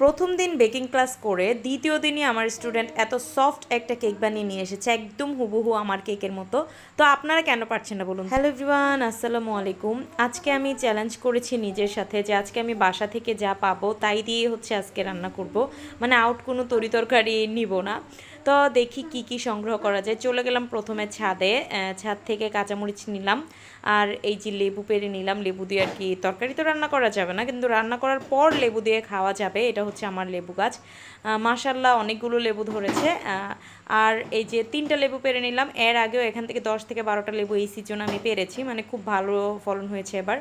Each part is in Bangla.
প্রথম দিন বেকিং ক্লাস করে দ্বিতীয় দিনই আমার স্টুডেন্ট এত সফট একটা কেক বানিয়ে নিয়ে এসেছে, একদম হুবহু আমার কেকের মতো। তো আপনারা কেন পারছেন না বলুন? হ্যালো এভরিওয়ান আসসালামু আলাইকুম। আজকে আমি চ্যালেঞ্জ করেছি নিজের সাথে যে আজকে আমি বাসা থেকে যা পাবো তাই দিয়ে হচ্ছে আজকে রান্না করব। মানে আউট কোনো তরিতরকারি নিব না। তো দেখি কি কি সংগ্রহ করা যায়। চলে গেলাম প্রথমে ছাদে। ছাদ থেকে কাঁচামরিচ নিলাম আর এই যে লেবু পেরে নিলাম। লেবু দিয়ে আর কি তরকারি তো রান্না করা যাবে না, কিন্তু রান্না করার পর লেবু দিয়ে খাওয়া যাবে। এটা হচ্ছে আমার লেবু গাছ। মাশাল্লাহ অনেকগুলো লেবু ধরেছে। আর এই যে তিনটা লেবু পেরে নিলাম। এর আগেও এখান থেকে দশ থেকে বারোটা লেবু এই সিজন আমি পেরেছি। মানে খুব ভালো ফলন হয়েছে এবার।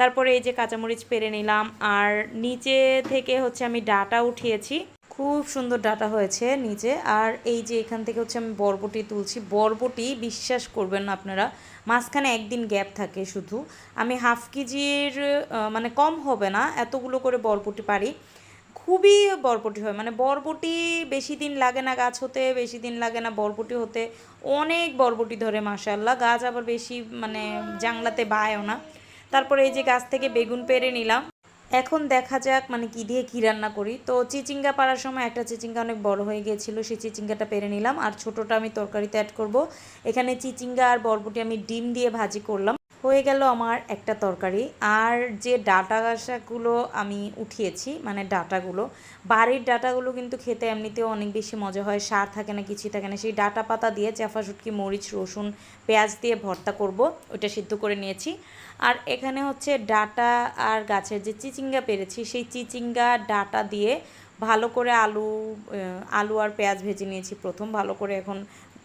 তারপরে এই যে কাঁচামরিচ পেরে নিলাম। আর নিচে থেকে হচ্ছে আমি ডাটা উঠিয়েছি। খুব সুন্দর ডাটা হয়েছে নিচে আর এই যে এখান থেকে হচ্ছে আমি বরবটি তুলছি, বরবটি বিশ্বাস করবেন আপনারা, মাঝখানে একদিন গ্যাপ থাকে শুধু। আমি হাফ কেজির মানে কম হবে না, এতগুলো করে বরবটি পারি। খুবই বরবটি হয় মানে বরবটি বেশি দিন লাগে না গাছ হতে, বেশি দিন লাগে না বরবটি হতে। অনেক বরবটি ধরে মাসাল্লাহ গাছ আবার বেশি মানে জাংলাতে বায়ও না। তারপরে এই যে গাছ থেকে বেগুন পেরে নিলাম। এখন দেখা যাক মানে কি দিয়ে কি রান্না করি। তো চিচিঙ্গা পাড়ার সময় একটা চিচিঙ্গা অনেক বড় হয়ে গিয়েছিল, সেই চিচিঙ্গাটা পেরে নিলাম। আর ছোটোটা আমি তরকারিতে অ্যাড করব। এখানে চিচিঙ্গা আর বরবটি আমি ডিম দিয়ে ভাজি করলাম। হয়ে গেল আমার একটা তরকারি। আর যে ডাটা গাছাগুলো আমি উঠিয়েছি মানে ডাটাগুলো, বাড়ির ডাটাগুলো কিন্তু খেতে এমনিতেও অনেক বেশি মজা হয়, সার থাকে না, কিছুই থাকে না। সেই ডাটা পাতা দিয়ে চাফা শুটকি, মরিচ, রসুন, পেঁয়াজ দিয়ে ভর্তা করব ওটা সিদ্ধ করে নিয়েছি। আর এখানে হচ্ছে ডাটা আর গাছের যে চিচিঙ্গা পেরেছি, সেই চিচিঙ্গা ডাটা দিয়ে ভালো করে আলু আলু আর পেঁয়াজ ভেজে নিয়েছি প্রথম। ভালো করে এখন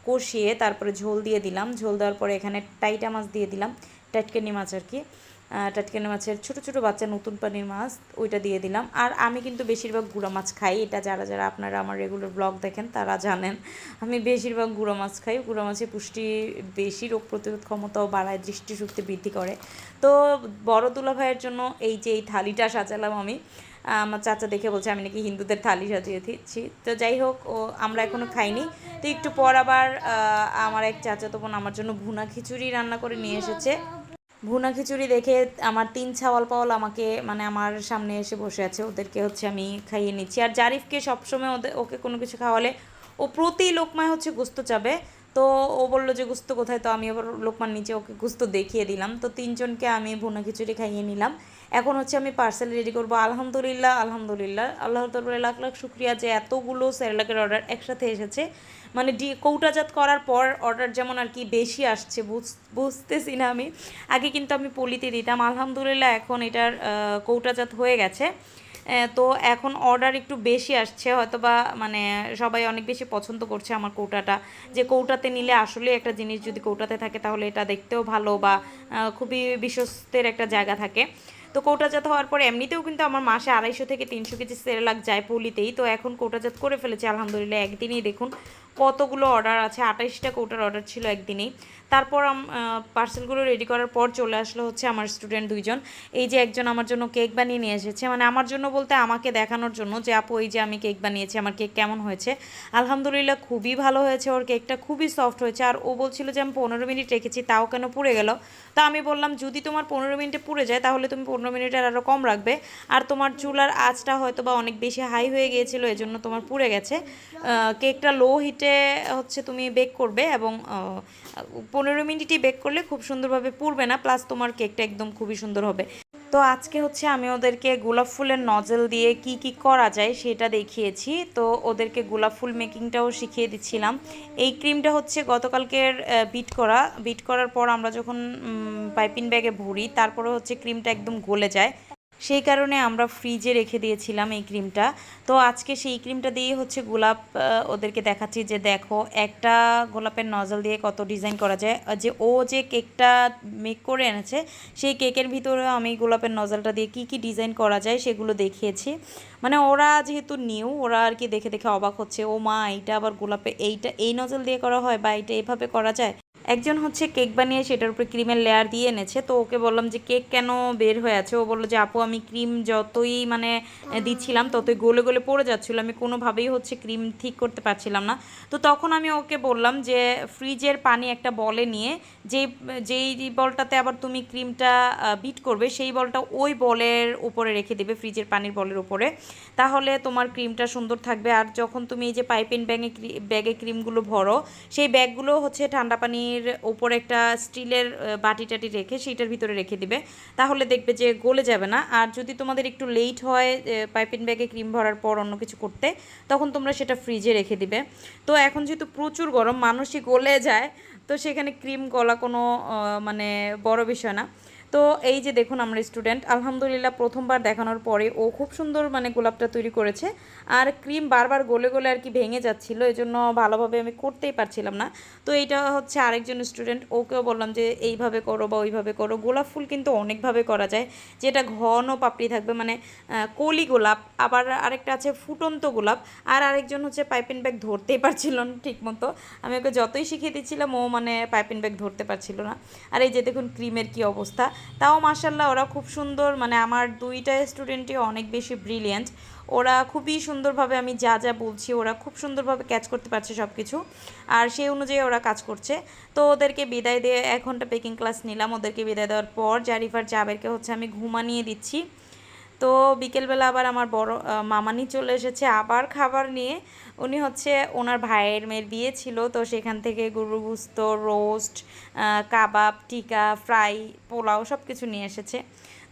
কষিয়ে তারপরে ঝোল দিয়ে দিলাম। ঝোল দেওয়ার পরে এখানে টাইটা মাছ দিয়ে দিলাম। টাটকানি মাছ আর কি। টাটকানি মাছের ছোট ছোট বাচ্চা নতুন পানির মাছ, ওইটা দিয়ে দিলাম। আর আমি কিন্তু বেশিরভাগ গুঁড়া মাছ খাই। এটা যারা যারা আপনারা আমার রেগুলার ব্লগ দেখেন, তারা জানেন। আমি বেশিরভাগ গুঁড়া মাছ খাই। গুঁড়া মাছে পুষ্টি বেশি, রোগ প্রতিরোধ ক্ষমতাও বাড়ায়, দৃষ্টিশক্তি বৃদ্ধি করে। তো বড় দুলা ভাইয়ের জন্য এই যে এই থালিটা সাজালাম আমি আমার চাচা দেখে বলছে, আমি নাকি হিন্দুদের থালি সাজিয়ে দিচ্ছি। তো যাই হোক, ও আমরা এখনও খাইনি। তো একটু পর আবার আমার এক চাচাতো বোন আমার জন্য ভুনা খিচুড়ি রান্না করে নিয়ে এসেছে। ভুনা খিচুড়ি দেখে আমার তিন ছাওয়াল পাওয়াল আমাকে মানে আমার সামনে এসে বসে আছে। ওদেরকে হচ্ছে আমি খাইয়ে নিচ্ছি। আর জারিফকে সবসময় ওদের ওকে কোনো কিছু খাওয়ালে ও প্রতি লোকমায় হচ্ছে গুস্ত চাবে। তো ও বলল যে, গুস্ত কোথায়? তো আমি আবার লোকমান নিচে ওকে গুস্ত দেখিয়ে দিলাম। তো তিনজনকে আমি ভুনা খিচুড়ি খাইয়ে নিলাম। এখন হচ্ছে আমি পার্সেল রেডি করব। আলহামদুলিল্লাহ আলহামদুলিল্লাহ। আল্লাহ তারপরে লাখ লাখ শুক্রিয়া যে এতগুলো স্যারেলাকের অর্ডার একসাথে এসেছে। মানে ডি, কৌটাজাত করার পর অর্ডার যেমন আর কি বেশি আসছে, বুঝ- বুঝতেছি না আমি। আগে কিন্তু আমি পলিতে দিতাম। আলহামদুলিল্লাহ, এখন এটার কৌটাজাত হয়ে গেছে। তো এখন অর্ডার একটু বেশি আসছে হয়তো বা মানে সবাই অনেক বেশি পছন্দ করছে আমার কৌটাটা। যে কৌটাতে নিলে আসলে একটা জিনিস যদি কৌটাতে থাকে তাহলে এটা দেখতেও ভালো বা খুবই বিশ্বস্তের একটা জায়গা থাকে। তো কৌটাজাত হওয়ার পর এমনিতেও কিন্তু আমার মাসে আড়াইশো থেকে তিনশো কেজি সেরেলাক যায় পলিতেই। তো এখন কৌটাজাত করে ফেলেছে, আলহামদুলিল্লাহ, একদিনই দেখুন। কতগুলো অর্ডার আছে? আঠাইশটা কৌটার অর্ডার ছিল একদিনেই তারপর পার্সেলগুলো রেডি করার পর চলে আসলো হচ্ছে আমার স্টুডেন্ট দুইজন। এই যে একজন আমার জন্য কেক বানিয়ে নিয়ে এসেছে। মানে আমার জন্য বলতে আমাকে দেখানোর জন্য যে, আপু, এই যে আমি কেক বানিয়েছি, আমার কেক কেমন হয়েছে? আলহামদুলিল্লাহ খুবই ভালো হয়েছে। ওর কেকটা খুবই সফট হয়েছে। আর ও বলছিল যে, আমি পনেরো মিনিট রেখেছি, তাও কেন পুড়ে গেল? তা আমি বললাম, যদি তোমার পনেরো মিনিটে পুড়ে যায়, তাহলে তুমি পনেরো মিনিটের আরও কম রাখবে। আর তোমার চুলার আঁচটা হয়তো বা অনেক বেশি হাই হয়ে গিয়েছিল, এজন্য তোমার পুড়ে গেছে। কেকটা লো হিটে হচ্ছে তুমি বেক করবে এবং পনেরো মিনিটই বেক করলে খুব সুন্দরভাবে পুড়বে না প্লাস তোমার কেকটা একদম খুবই সুন্দর হবে। তো আজকে হচ্ছে আমি ওদেরকে গোলাপ ফুলের নজল দিয়ে কি কি করা যায় সেটা দেখিয়েছি। তো ওদেরকে গোলাপ ফুল মেকিংটাও শিখিয়ে দিচ্ছিলাম। এই ক্রিমটা হচ্ছে গতকালকের বিট করা। বিট করার পর আমরা যখন পাইপিং ব্যাগে ভরি, তারপরে হচ্ছে ক্রিমটা একদম গলে যায়। সেই কারণে আমরা ফ্রিজে রেখে দিয়েছিলাম এই ক্রিমটা তো আজকে সেই ক্রিমটা দিয়ে হচ্ছে গোলাপ ওদেরকে দেখাচ্ছি যে দেখো, একটা গোলাপের নজল দিয়ে কত ডিজাইন করা যায়। যে ও যে কেকটা মেক করে এনেছে, সেই কেকের ভিতরে আমি গোলাপের নজলটা দিয়ে কি কি ডিজাইন করা যায় সেগুলো দেখিয়েছি। মানে ওরা যেহেতু নিউ ওরা আর কি দেখে দেখে অবাক হচ্ছে, ও মা, এইটা আবার গোলাপে, এইটা, এই নজল দিয়ে করা হয় বা এইটা এভাবে করা যায়? একজন হচ্ছে কেক বানিয়ে সেটার উপরে ক্রিমের লেয়ার দিয়ে এনেছে, তো ওকে বললাম যে কেক কেন বের হয়ে আছে? ও বলল যে, আপু, আমি ক্রিম যতই মানে দিচ্ছিলাম, ততই গলে গলে পড়ে যাচ্ছিল, আমি কোনোভাবেই হচ্ছে ক্রিম ঠিক করতে পারছিলাম না। তো তখন আমি ওকে বললাম যে, ফ্রিজের পানি একটা বলে নিয়ে, যেই যেই বলটাতে আবার তুমি ক্রিমটা বিট করবে, সেই বলটা ওই বলের উপরে রেখে দেবে, ফ্রিজের পানির বলের উপরে। তাহলে তোমার ক্রিমটা সুন্দর থাকবে। আর যখন তুমি এই যে পাইপিং ব্যাগে ব্যাগে ক্রিমগুলো ভরো, সেই ব্যাগগুলো হচ্ছে ঠান্ডা পানির উপরে একটা স্টিলের বাটি টাটি রেখে সেইটার ভিতরে রেখে দিবে। তাহলে দেখবে যে গলে যাবে না। আর যদি তোমাদের একটু লেট হয় পাইপিন ব্যাগে ক্রিম ভরার পর অন্য কিছু করতে, তখন তোমরা সেটা ফ্রিজে রেখে দিবে। তো এখন যেহেতু প্রচুর গরম, মানুষই গলে যায়, তো সেখানে ক্রিম গলা কোনো মানে বড় বিষয় না। তো এই যে দেখুন আমরা স্টুডেন্ট আলহামদুলিল্লাহ প্রথমবার দেখানোর পরে ও খুব সুন্দর মানে গোলাপটা তৈরি করেছে। আর ক্রিম বারবার গলে গলে আর কি ভেঙে যাচ্ছিল এই জন্য ভালোভাবে আমি করতেই পারছিলাম না। তো এইটা হচ্ছে আরেকজন স্টুডেন্ট ওকেও বললাম যে এইভাবে করো বা ওইভাবে করো। গোলাপ ফুল কিন্তু অনেকভাবে করা যায়, যেটা ঘন পাপড়ি থাকবে মানে কলি গোলাপ, আবার আরেকটা আছে ফুটন্ত গোলাপ, আর আরেকজন হচ্ছে পাইপিং ব্যাগ ধরতেই পারছিল না ঠিক মতো আমি ওকে যতই শিখিয়ে দিচ্ছিলাম, ও মানে পাইপিন ব্যাগ ধরতে পারছিল না। আর এই যে দেখুন ক্রিমের কি অবস্থা তাও মাসাল্লাহ ওরা খুব সুন্দর মানে আমার দুইটা স্টুডেন্টই অনেক বেশি ব্রিলিয়েন্ট ওরা খুবই সুন্দরভাবে আমি যা যা বলছি, ওরা খুব সুন্দরভাবে ক্যাচ করতে পারছে সব কিছু আর সেই অনুযায়ী ওরা কাজ করছে। তো ওদেরকে বিদায় দিয়ে এক ঘণ্টা পেকিং ক্লাস নিলাম। ওদেরকে বিদায় দেওয়ার পর জারিফার জাবেরকে হচ্ছে আমি ঘুমানিয়ে দিচ্ছি। তো বিকেলবেলা আবার আমার বড় মামানি চলে এসেছে আবার খাবার নিয়ে। উনি হচ্ছে ওনার ভাইয়ের মেয়ের বিয়ে ছিল, তো সেখান থেকে গরু গুস্ত, রোস্ট কাবাব, টিকা, ফ্রাই, পোলাও সব কিছু নিয়ে এসেছে।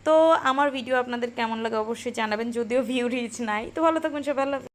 তো আমার ভিডিও আপনাদের কেমন লাগে অবশ্যই জানাবেন, যদিও ভিউ রিচ নাই। তো ভালো আল্লাহ হাফেজ।